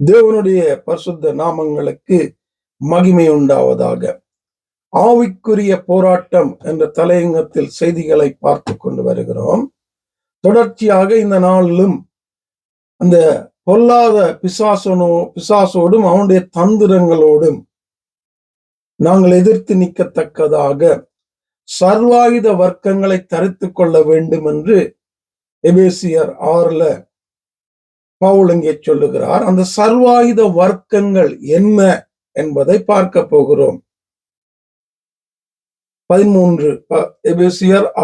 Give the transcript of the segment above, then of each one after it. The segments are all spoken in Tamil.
தேவனுடைய பரிசுத்த நாமங்களுக்கு மகிமை உண்டாவதாக. ஆவிக்குரிய போராட்டம் என்ற தலையங்கத்தில் செய்திகளை பார்த்து கொண்டு வருகிறோம். தொடர்ச்சியாக இந்த நாளிலும் அந்த பொல்லாத பிசாசனோ பிசாசோடும் அவனுடைய தந்திரங்களோடும் நாங்கள் எதிர்த்து நிற்கத்தக்கதாக சர்வாயுத வர்க்கங்களை தரித்து கொள்ள வேண்டும் என்று எபேசியர் ஆறுல பவுல் இங்கே சொல்லுகிறார் அந்த சர்வாயுத வர்க்கங்கள் என்ன என்பதை பார்க்க போகிறோம். பதிமூன்று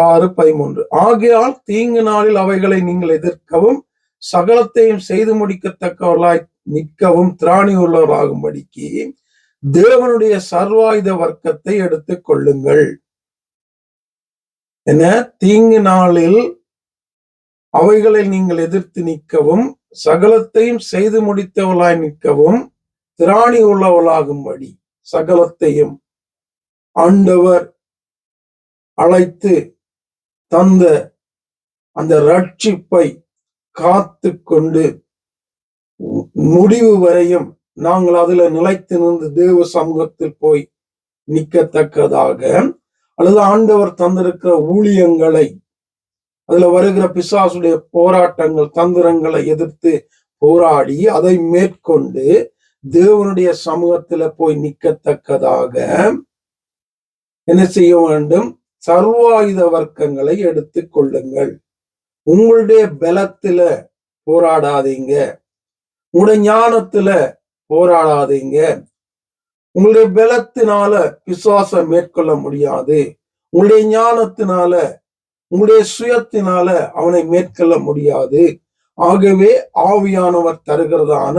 ஆறு பதிமூன்று. ஆகையால் தீங்கு நாளில் அவைகளை நீங்கள் எதிர்க்கவும் சகலத்தையும் செய்து முடிக்கத்தக்கவர்களாய் நிற்கவும் திராணி உள்ளவர்களாகும்படிக்கு தேவனுடைய சர்வாயுத வர்க்கத்தை எடுத்துக் கொள்ளுங்கள். என தீங்கு நாளில் அவைகளை நீங்கள் எதிர்த்து நிற்கவும் சகலத்தையும் செய்து முடித்தவளாய் நிற்கவும் திராணி உள்ளவளாகும்படி சகலத்தையும் ஆண்டவர் அழைத்து தந்த அந்த ரட்சிப்பை காத்து கொண்டு முடிவு வரையும் நாங்கள் அதுல நிலைத்து நின்று தேவ சமூகத்தில் போய் நிற்கத்தக்கதாக. அல்லது ஆண்டவர் தந்திருக்கிற ஊழியங்களை அதுல வருகிற பிசாசுடைய போராட்டங்கள் தந்திரங்களை எதிர்த்து போராடி அதை மேற்கொண்டு தேவனுடைய சமூகத்துல போய் நிற்கத்தக்கதாக என்ன செய்ய வேண்டும்? சர்வாயுத வர்க்கங்களை எடுத்து கொள்ளுங்கள். உங்களுடைய பலத்துல போராடாதீங்க. உங்களுடைய ஞானத்துல போராடாதீங்க. உங்களுடைய பலத்தினால விசுவாசம் மேற்கொள்ள முடியாது. உங்களுடைய ஞானத்தினால உங்களுடைய சுயத்தினால அவனை மேற்கொள்ள முடியாது. ஆகவே ஆவியானவர் தருகிறதான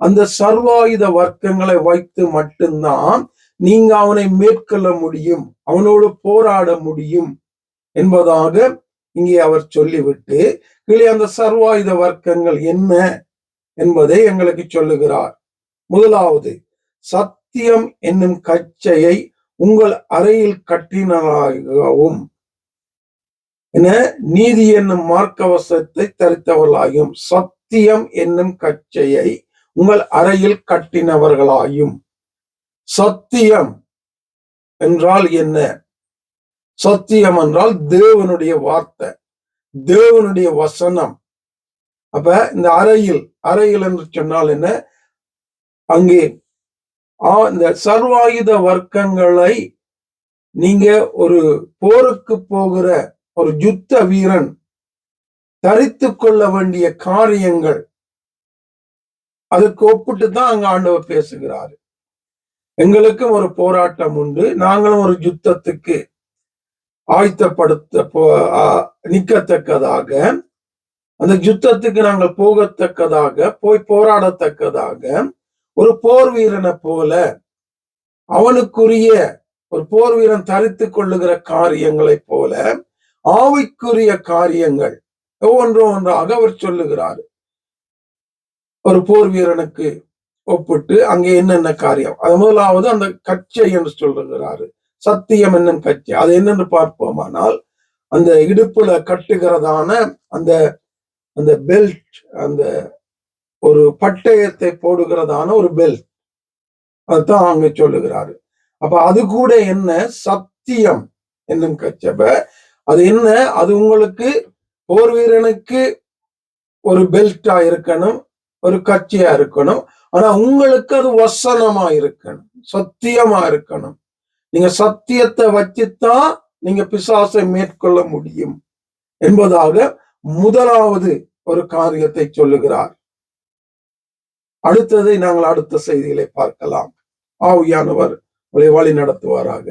அந்த சர்வாயுத வர்க்கங்களை வைத்து மட்டும்தான் நீங்க அவனை மேற்கொள்ள முடியும் அவனோடு போராட முடியும் என்பதாக இங்கே அவர் சொல்லிவிட்டு கீழே அந்த சர்வாயுத வர்க்கங்கள் என்ன என்பதை எங்களுக்கு சொல்லுகிறார். முதலாவது சத்தியம் என்னும் கச்சையை உங்கள் அறையில் கட்டினராகவும் என நீதி என்னும் மார்க்கவசத்தை தரித்தவர்களாயும் சத்தியம் என்னும் கச்சையை உங்கள் அறையில் கட்டினவர்களாயும். சத்தியம் என்றால் என்ன? சத்தியம் என்றால் தேவனுடைய வார்த்தை தேவனுடைய வசனம். அப்ப இந்த அறையில் அறையில் என்று சொன்னால் என்ன? அங்கே இந்த சர்வாயுத வர்க்கங்களை நீங்க ஒரு போருக்கு போகிற ஒரு யுத்த வீரன் தரித்து கொள்ள வேண்டிய காரியங்கள். அதுக்கு ஒப்பிட்டு தான் அங்க ஆண்டவர் பேசுகிறாரு. எங்களுக்கும் ஒரு போராட்டம் உண்டு. நாங்களும் ஒரு யுத்தத்துக்கு ஆயத்தப்படுத்த போ அந்த யுத்தத்துக்கு நாங்கள் போகத்தக்கதாக போய் போராடத்தக்கதாக ஒரு போர் வீரனை போல அவனுக்குரிய ஒரு போர் வீரன் தரித்து கொள்ளுகிற காரியங்களை போல ஆவிக்குரிய காரியங்கள். ஒவ்வொன்று ஒன்றாக அவர் சொல்லுகிறார். ஒரு போர் வீரனுக்கு ஒப்பிட்டு அங்கே என்னென்ன காரியம்? அது முதலாவது அந்த கச்சை என்று சொல்லுகிறாரு. சத்தியம் என்னும் கச்சை. அது என்னென்று பார்ப்போமானால் அந்த இடுப்புல கட்டுகிறதான அந்த அந்த பெல்ட் அந்த ஒரு பட்டயத்தை போடுகிறதான ஒரு பெல்ட் அதுதான் அங்க சொல்லுகிறாரு. அப்ப அது கூட என்ன? சத்தியம் என்னும் கச்சப அது என்ன? அது உங்களுக்கு போர் வீரனுக்கு ஒரு பெல்ட்டா இருக்கணும் ஒரு கட்சியா இருக்கணும். ஆனா உங்களுக்கு அது வசனமா இருக்கணும் சத்தியமா இருக்கணும். நீங்க சத்தியத்தை வச்சுத்தான் நீங்க பிசாசை மேற்கொள்ள முடியும் என்பதாக முதலாவது ஒரு காரியத்தை சொல்லுகிறார். அடுத்ததை நாங்கள் அடுத்த செய்திகளை பார்க்கலாம். ஆவியானவர் வழி நடத்துவாராக.